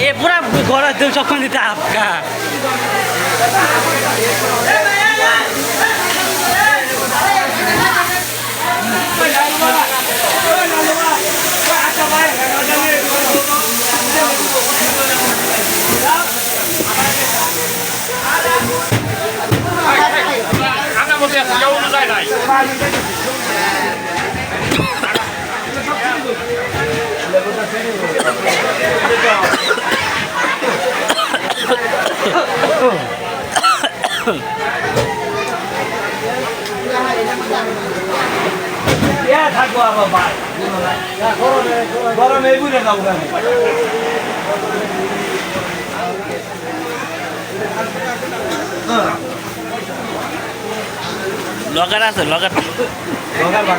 এ পুরা ঘরে দিন সক্ষম দিতে আপকা আছে থাকব আবার লগার আছে। লগার ওই আমার